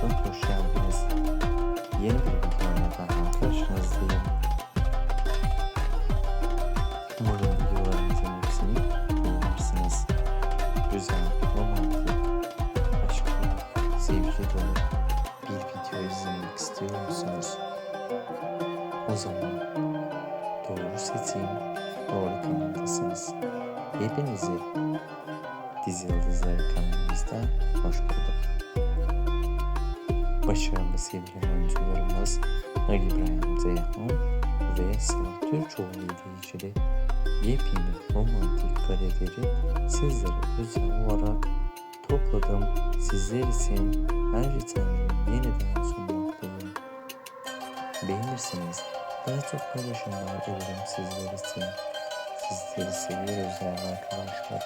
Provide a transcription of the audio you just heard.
çok hoş geldiniz. Yeni bir videoyla karşınızdayım. Umarım videolarımızın hepsini beğenirsiniz. Güzel, romantik, aşklı, sevgi dolu bir video izlemek istiyor musunuz? O zaman doğru seçim, doğru kanaldasınız. Hepinizi Dizi Yıldızları kanalımızda hoş bulduk. Başarılı sevilen oyuncularımız Ali İbrahim Zeyhan ve Sıla Türkoğlu ile ilgili yepyeni romantik kareleri sizlere özel olarak topladım. Sizler için her ritmini yeniden sunmaktayım. Beğenirseniz daha çok paylaşımlar ederim sizler için. Sizleri seviyoruz değerli arkadaşlar.